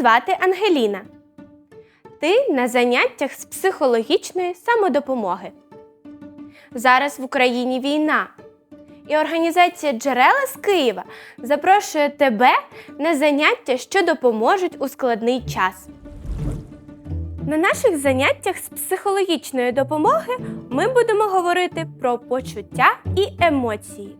Звати Ангеліна. Ти на заняттях з психологічної самодопомоги. Зараз в Україні війна. І організація Джерела з Києва запрошує тебе на заняття, що допоможуть у складний час. На наших заняттях з психологічної допомоги ми будемо говорити про почуття і емоції.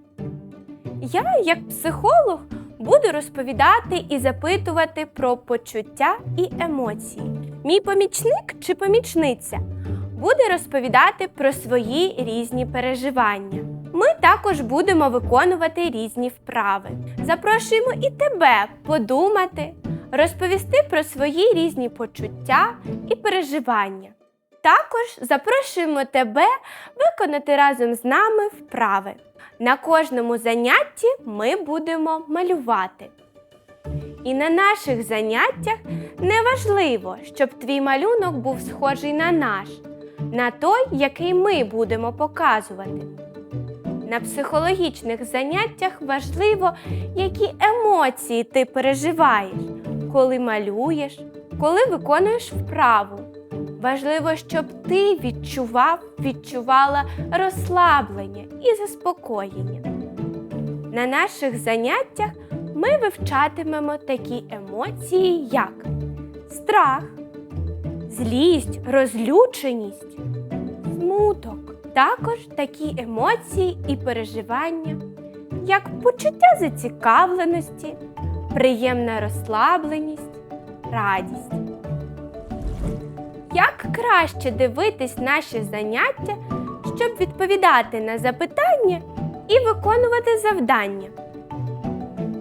Я, як психолог, буду розповідати і запитувати про почуття і емоції. Мій помічник чи помічниця буде розповідати про свої різні переживання. Ми також будемо виконувати різні вправи. Запрошуємо і тебе подумати, розповісти про свої різні почуття і переживання. Також запрошуємо тебе виконати разом з нами вправи. На кожному занятті ми будемо малювати. І на наших заняттях не важливо, щоб твій малюнок був схожий на наш, на той, який ми будемо показувати. На психологічних заняттях важливо, які емоції ти переживаєш, коли малюєш, коли виконуєш вправу. Важливо, щоб ти відчував, відчувала розслаблення і заспокоєння. На наших заняттях ми вивчатимемо такі емоції, як страх, злість, розлюченість, смуток. Також такі емоції і переживання, як почуття зацікавленості, приємна розслабленість, радість. Як краще дивитись наші заняття, щоб відповідати на запитання і виконувати завдання?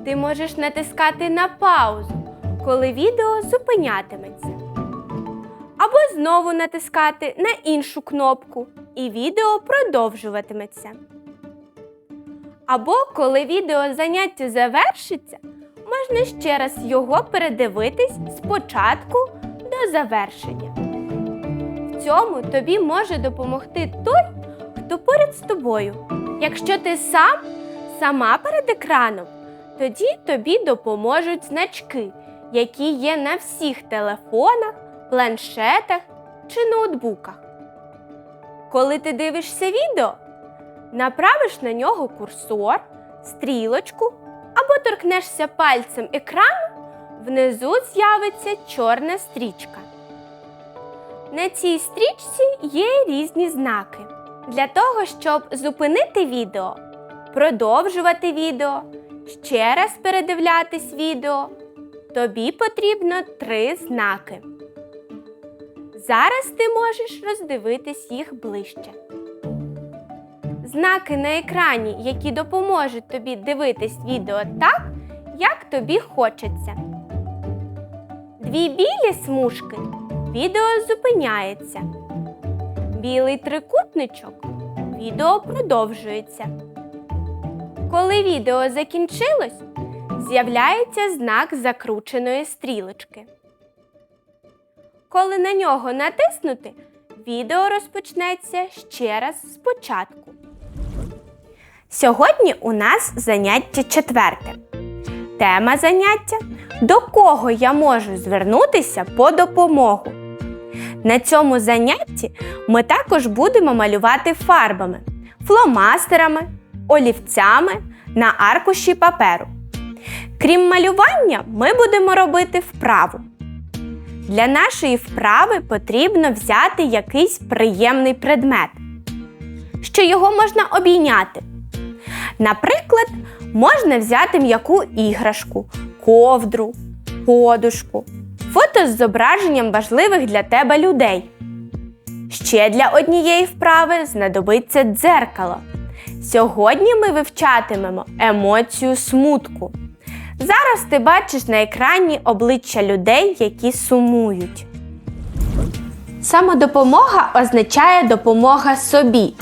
Ти можеш натискати на паузу, коли відео зупинятиметься. Або знову натискати на іншу кнопку, і відео продовжуватиметься. Або коли відео заняття завершиться, можна ще раз його передивитись спочатку до завершення. Цьому тобі може допомогти той, хто поряд з тобою. Якщо ти сам, сама перед екраном, тоді тобі допоможуть значки, які є на всіх телефонах, планшетах чи ноутбуках. Коли ти дивишся відео, направиш на нього курсор, стрілочку або торкнешся пальцем екрану, внизу з'явиться чорна стрічка. На цій стрічці є різні знаки. Для того, щоб зупинити відео, продовжувати відео, ще раз передивлятись відео, тобі потрібно три знаки. Зараз ти можеш роздивитись їх ближче. Знаки на екрані, які допоможуть тобі дивитись відео так, як тобі хочеться. Дві білі смужки відео зупиняється. Білий трикутничок відео продовжується. Коли відео закінчилось, з'являється знак закрученої стрілочки. Коли на нього натиснути, відео розпочнеться ще раз спочатку. Сьогодні у нас заняття четверте. Тема заняття до кого я можу звернутися по допомогу. На цьому занятті ми також будемо малювати фарбами, фломастерами, олівцями на аркуші паперу. Крім малювання, ми будемо робити вправу. Для нашої вправи потрібно взяти якийсь приємний предмет, що його можна обійняти. Наприклад, можна взяти м'яку іграшку, ковдру, подушку, фото з зображенням важливих для тебе людей. Ще для однієї вправи знадобиться дзеркало. Сьогодні ми вивчатимемо емоцію смутку. Зараз ти бачиш на екрані обличчя людей, які сумують. Самодопомога означає допомога собі.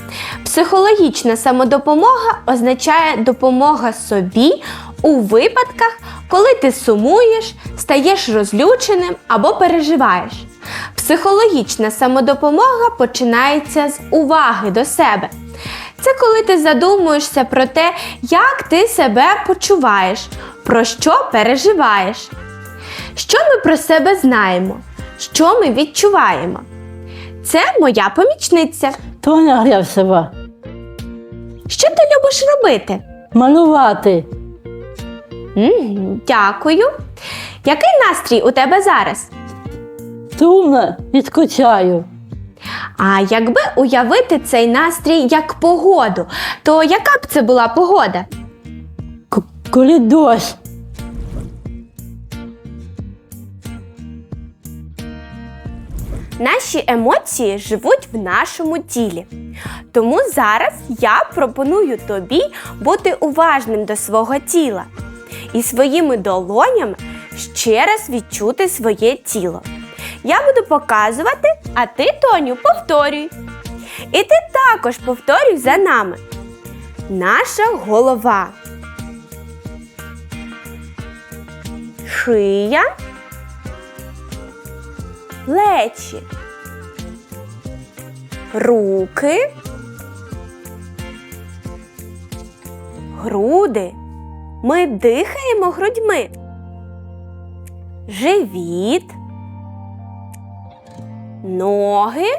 Психологічна самодопомога означає допомога собі у випадках, коли ти сумуєш, стаєш розлюченим або переживаєш. Психологічна самодопомога починається з уваги до себе. Це коли ти задумуєшся про те, як ти себе почуваєш, про що переживаєш. Що ми про себе знаємо? Що ми відчуваємо? Це моя помічниця. Тоня Гревсева. Що ти любиш робити? Малювати. Дякую. Який настрій у тебе зараз? Сумно і скучаю. А якби уявити цей настрій як погоду, то яка б це була погода? К- коли дощ. Наші емоції живуть в нашому тілі. Тому зараз я пропоную тобі бути уважним до свого тіла і своїми долонями ще раз відчути своє тіло. Я буду показувати, а ти, Тоню, повторюй. І ти також повторюй за нами. Наша голова. Шия. Плечі. Руки. Груди. Ми дихаємо грудьми. Живіт. Ноги.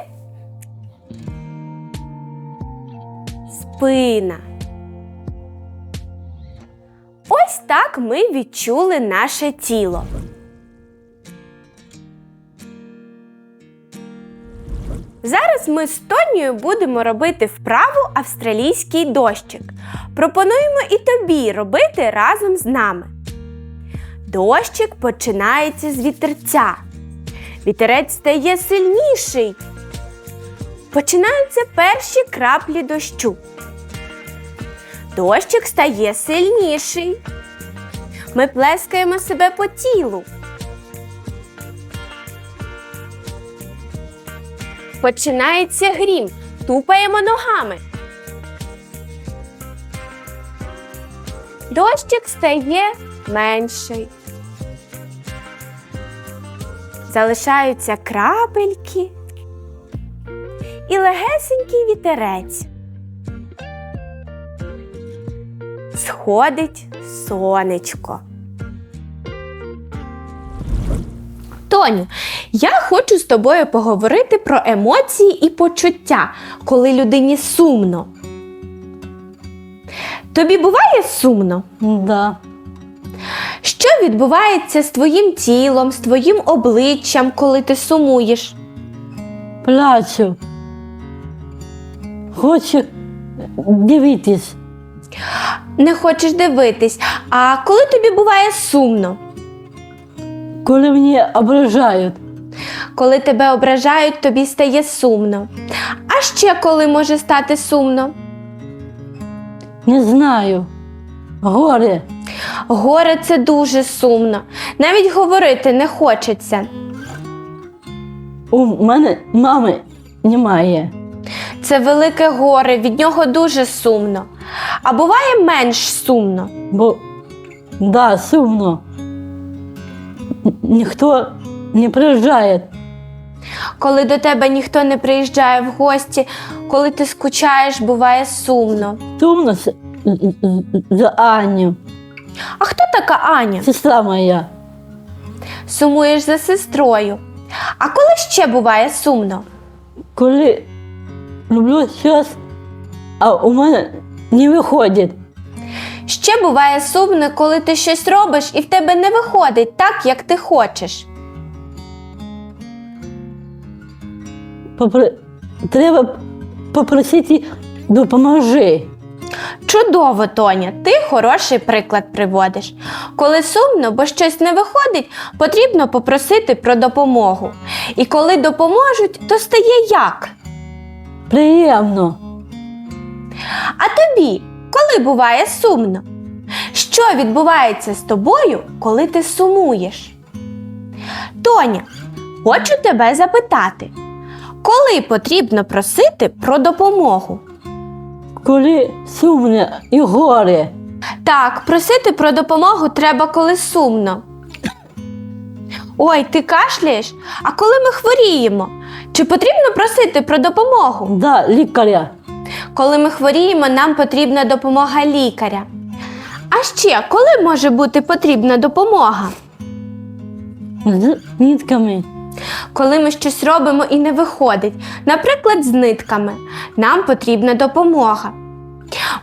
Спина. Ось так ми відчули наше тіло. Зараз ми з Тонією будемо робити вправу австралійський дощик. Пропонуємо і тобі робити разом з нами. Дощик починається з вітерця. Вітерець стає сильніший. Починаються перші краплі дощу. Дощик стає сильніший. Ми плескаємо себе по тілу. Починається грім. Тупаємо ногами. Дощик стає менший. Залишаються крапельки і легесенький вітерець. Сходить сонечко. Тоню, я хочу з тобою поговорити про емоції і почуття, коли людині сумно. Тобі буває сумно? Да. Що відбувається з твоїм тілом, з твоїм обличчям, коли ти сумуєш? Плачу. Хочу дивитись. Не хочеш дивитись. А коли тобі буває сумно? Коли мене ображають. Коли тебе ображають, тобі стає сумно. А ще коли може стати сумно? Не знаю. Горе. Горе це дуже сумно. Навіть говорити не хочеться. У мене мами немає. Це велике горе, від нього дуже сумно. А буває менш сумно. Бо да, сумно. Ніхто не приїжджає. Коли до тебе ніхто не приїжджає в гості, коли ти скучаєш, буває сумно. Сумно за Аню, А хто така Аня? сестра моя. Сумуєш за сестрою. А коли ще буває сумно? Коли люблю щось, а у мене не виходить. Ще буває сумно, коли ти щось робиш і в тебе не виходить так, як ти хочеш. Попри... Треба попросити допоможи. Чудово, Тоня, ти хороший приклад приводиш. Коли сумно, бо щось не виходить, потрібно попросити про допомогу. І коли допоможуть, то стає як? Приємно. А тобі, коли буває сумно? Що відбувається з тобою, коли ти сумуєш? Тоня, хочу тебе запитати, коли потрібно просити про допомогу? Коли сумно і горе. Так, просити про допомогу треба, коли сумно. Ой, ти кашляєш? А коли ми хворіємо? Чи потрібно просити про допомогу? Да, лікаря. Коли ми хворіємо, нам потрібна допомога лікаря. А ще коли може бути потрібна допомога? з нітками. Коли ми щось робимо і не виходить, наприклад, з нитками, нам потрібна допомога.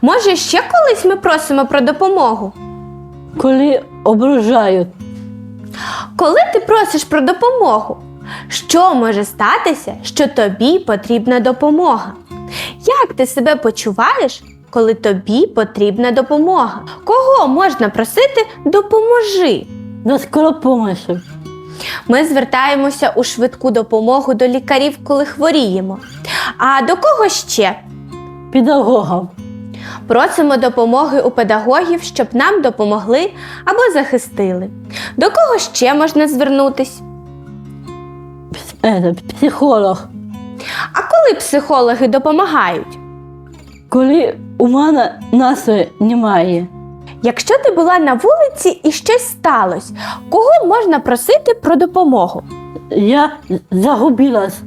Може, ще колись ми просимо про допомогу? Коли ображають, Коли ти просиш про допомогу, що може статися, що тобі потрібна допомога? Як ти себе почуваєш, коли тобі потрібна допомога? Кого можна просити допоможи? до скоропомощі, Ми звертаємося у швидку допомогу до лікарів, коли хворіємо. А до кого ще? педагогам, Просимо допомоги у педагогів, щоб нам допомогли або захистили. До кого ще можна звернутись? пс- е, психолог. Коли психологи допомагають? Коли у мене настрою немає, Якщо ти була на вулиці і щось сталося, кого можна просити про допомогу? я загубилась.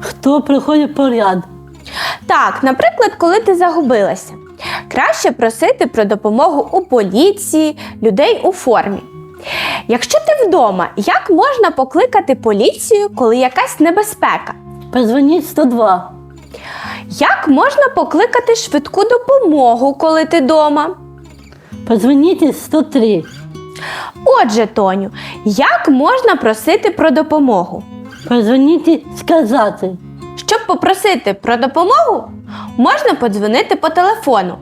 Хто приходить поряд? Так, наприклад, коли ти загубилася, краще просити про допомогу у поліції, людей у формі. Якщо ти вдома, як можна покликати поліцію, коли якась небезпека? Позвоніть 102. Як можна покликати швидку допомогу, коли ти вдома? Позвоніть 103. Отже, Тоню, як можна просити про допомогу? Позвоніть сказати. Щоб попросити про допомогу, можна подзвонити по телефону.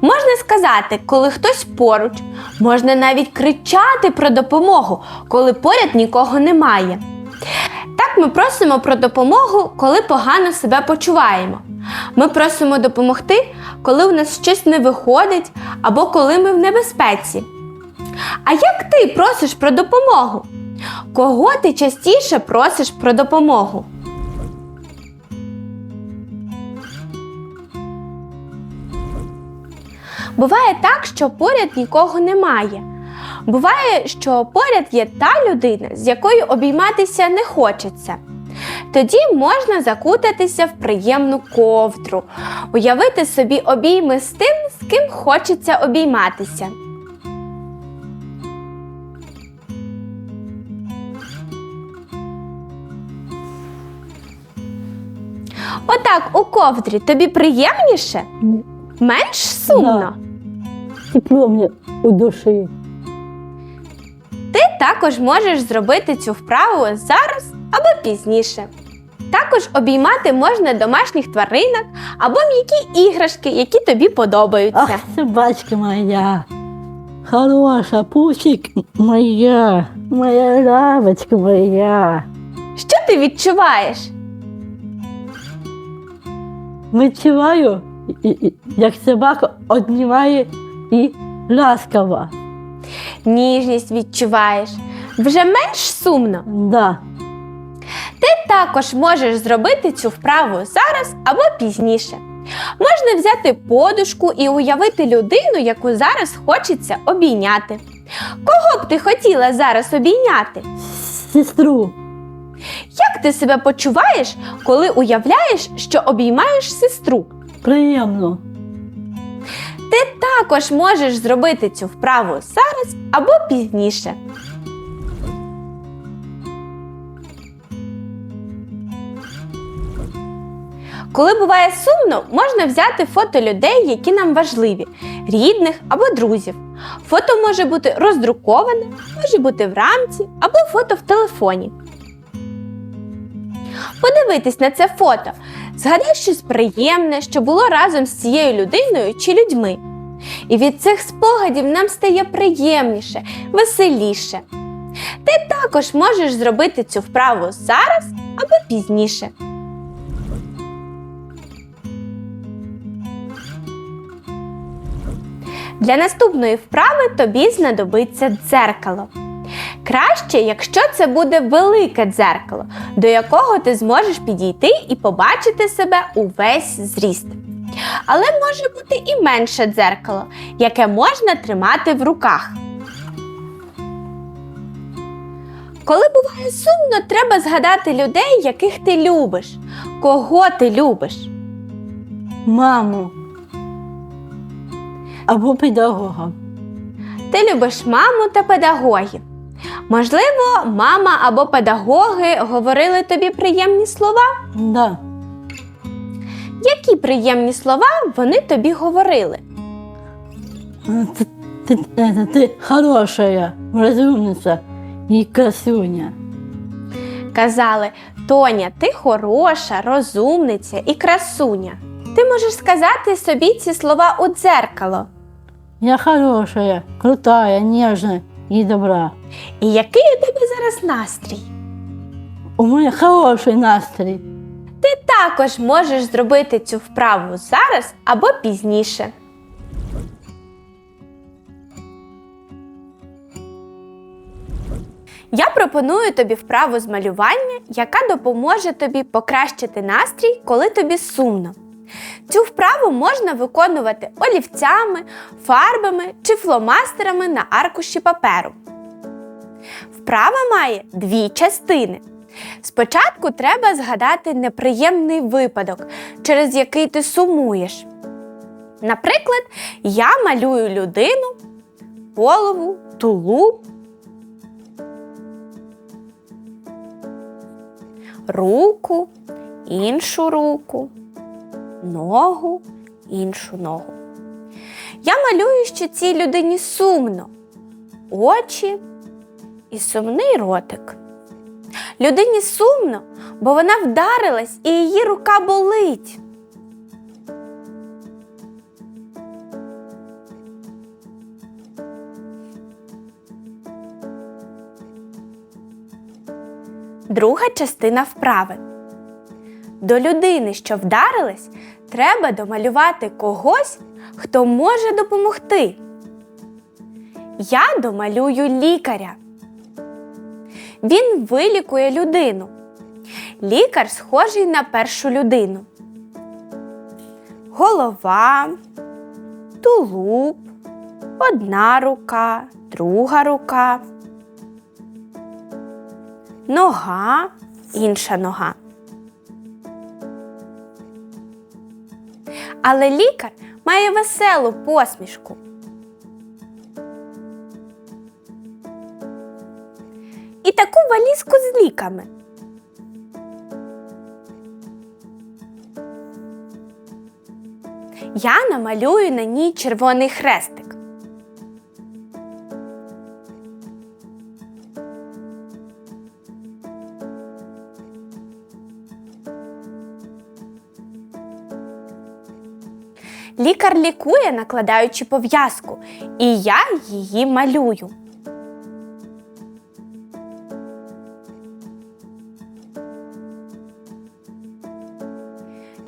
Можна сказати, коли хтось поруч, можна навіть кричати про допомогу, коли поряд нікого немає. Так ми просимо про допомогу, коли погано себе почуваємо. Ми просимо допомогти, коли у нас щось не виходить або коли ми в небезпеці. А як ти просиш про допомогу? Кого ти частіше просиш про допомогу? Буває так, що поряд нікого немає. Буває, що поряд є та людина, з якою обійматися не хочеться. Тоді можна закутатися в приємну ковдру, уявити собі обійми з тим, з ким хочеться обійматися. Отак у ковдрі тобі приємніше? Менш сумно. Тепло мені у душі. Також можеш зробити цю вправу зараз або пізніше. Також обіймати можна домашніх тваринок або м'які іграшки, які тобі подобаються. Ах, собачка моя. Хороша, пусик моя, моя лавочка моя. Що ти відчуваєш? Відчуваю, як собака обнімає і ласкава. Ніжність відчуваєш. Вже менш сумно. Да. Ти також можеш зробити цю вправу зараз або пізніше. Можна взяти подушку і уявити людину, яку зараз хочеться обійняти. Кого б ти хотіла зараз обійняти? Сестру. Як ти себе почуваєш, коли уявляєш, що обіймаєш сестру? Приємно. Ти також можеш зробити цю вправу зараз або пізніше. Коли буває сумно, можна взяти фото людей, які нам важливі, рідних або друзів. Фото може бути роздруковане, може бути в рамці або фото в телефоні. Подивитись на це фото. Згадай щось приємне, що було разом з цією людиною чи людьми. І від цих спогадів нам стає приємніше, веселіше. Ти також можеш зробити цю вправу зараз або пізніше. Для наступної вправи тобі знадобиться дзеркало. Краще, якщо це буде велике дзеркало, до якого ти зможеш підійти і побачити себе увесь зріст. Але може бути і менше дзеркало, яке можна тримати в руках. Коли буває сумно, треба згадати людей, яких ти любиш. Кого ти любиш? Маму. Або педагога. Ти любиш маму та педагогів. Можливо, мама або педагоги говорили тобі приємні слова. Да. Які приємні слова вони тобі говорили? Ты, ты, это, ты хорошая, разумница и красуня. Казали, Тоня, ти хороша, розумниця і красуня. Ти можеш сказати собі ці слова у дзеркало. Я хорошая, крутая, нежная и добра. І який у тебе зараз настрій? У мене хороший настрій. Ти також можеш зробити цю вправу зараз або пізніше. Я пропоную тобі вправу з малювання, яка допоможе тобі покращити настрій, коли тобі сумно. Цю вправу можна виконувати олівцями, фарбами чи фломастерами на аркуші паперу. Вправа має дві частини. Спочатку треба згадати неприємний випадок, через який ти сумуєш. Наприклад, я малюю людину, голову, тулуб, руку, іншу руку, ногу, іншу ногу. Я малюю, що цій людині сумно, очі і сумний ротик. Людині сумно, бо вона вдарилась і її рука болить. Друга частина вправи. До людини, що вдарилась, треба домалювати когось, хто може допомогти. Я домалюю лікаря. Він вилікує людину. Лікар схожий на першу людину. Голова, тулуб, одна рука, друга рука, нога, інша нога. Але лікар має веселу посмішку. і таку валізку з ліками. Я намалюю на ній червоний хрестик. Лікар лікує, накладаючи пов'язку, і я її малюю.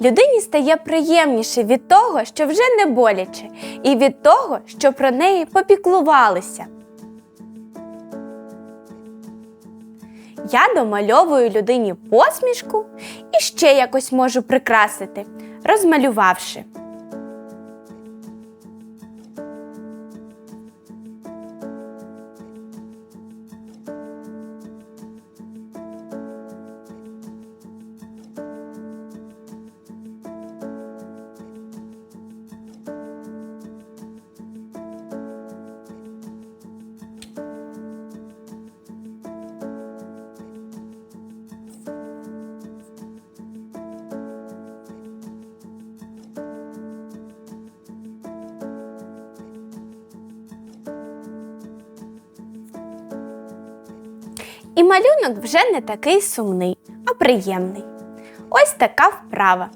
Людині стає приємніше від того, що вже не боляче, і від того, що про неї попіклувалися. Я домальовую людині посмішку і ще якось можу прикрасити, розмалювавши. І малюнок вже не такий сумний, а приємний. Ось така вправа.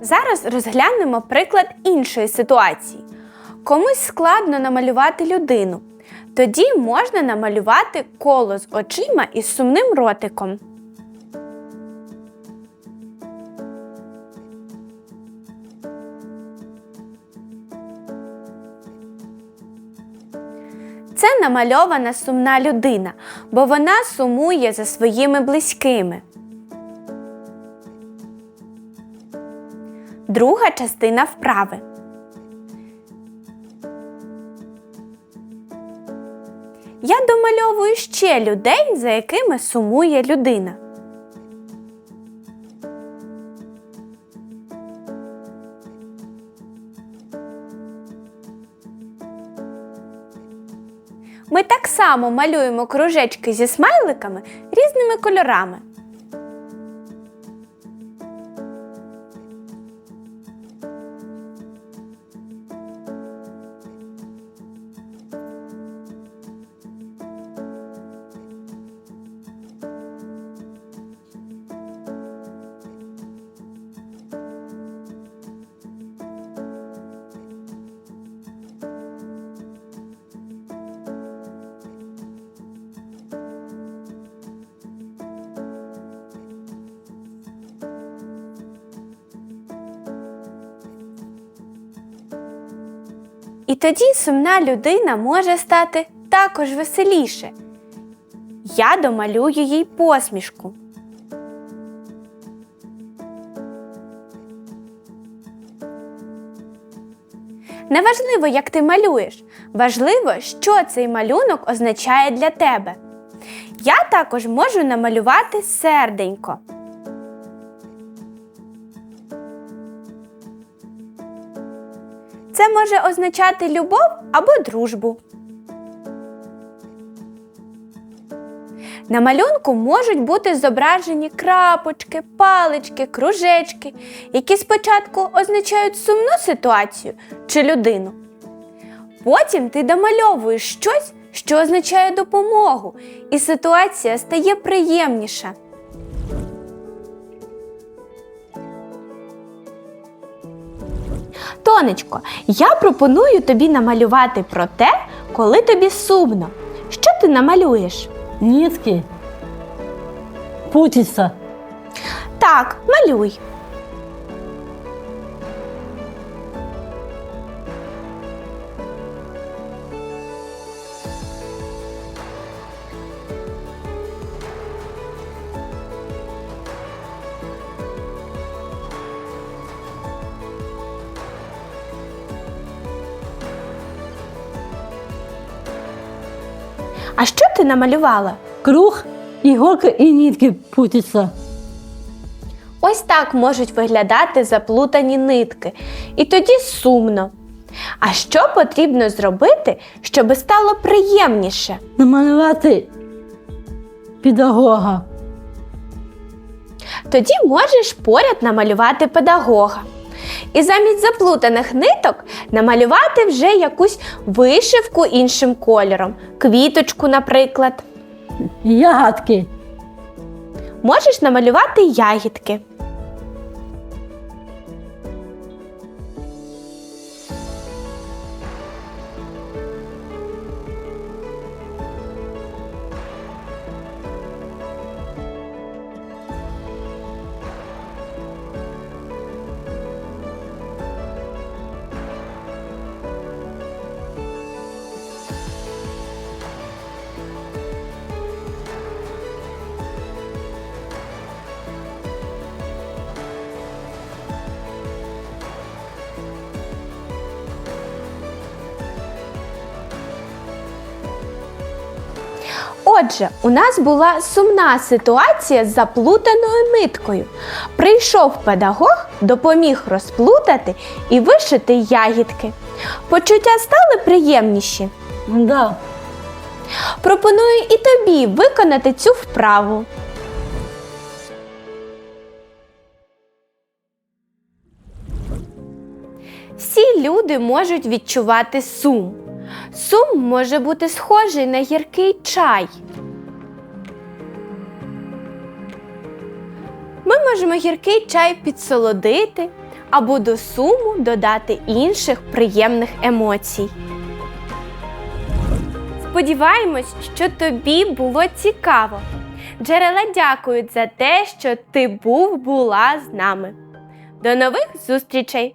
Зараз розглянемо приклад іншої ситуації. Комусь складно намалювати людину. Тоді можна намалювати коло з очима і сумним ротиком. Намальована сумна людина, бо вона сумує за своїми близькими. Друга частина вправи. Я домальовую ще людей, за якими сумує людина. Само малюємо кружечки зі смайликами різними кольорами. І тоді сумна людина може стати також веселіше. Я домалюю їй посмішку. Неважливо, як ти малюєш, важливо, що цей малюнок означає для тебе. Я також можу намалювати серденько. Може означати любов або дружбу. На малюнку можуть бути зображені крапочки, палички, кружечки, які спочатку означають сумну ситуацію чи людину. Потім ти домальовуєш щось, що означає допомогу, і ситуація стає приємніша. Тонечко, я пропоную тобі намалювати про те, коли тобі сумно. Що ти намалюєш? Нитки. Путится. Так, малюй. Ти намалювала? Круг, иголка и нитки путится. Ось так можуть виглядати заплутані нитки, і тоді сумно. А що потрібно зробити, щоб стало приємніше? Намалювати педагога. Тоді можеш поряд намалювати педагога. І замість заплутаних ниток намалювати вже якусь вишивку іншим кольором, квіточку, наприклад. Ягодки. Можеш намалювати ягідки. Отже, у нас була сумна ситуація з заплутаною ниткою. Прийшов педагог, допоміг розплутати і вишити ягідки. Почуття стали приємніші. Да. Пропоную і тобі виконати цю вправу. Всі люди можуть відчувати сум. Сум може бути схожий на гіркий чай. Ми можемо гіркий чай підсолодити або до суму додати інших приємних емоцій. Сподіваємось, що тобі було цікаво. Джерела дякують за те, що ти був була з нами. До нових зустрічей!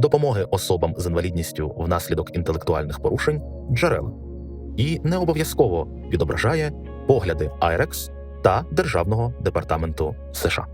допомоги особам з інвалідністю внаслідок інтелектуальних порушень джерела і не обов'язково відображає погляди IREX та Державного департаменту США.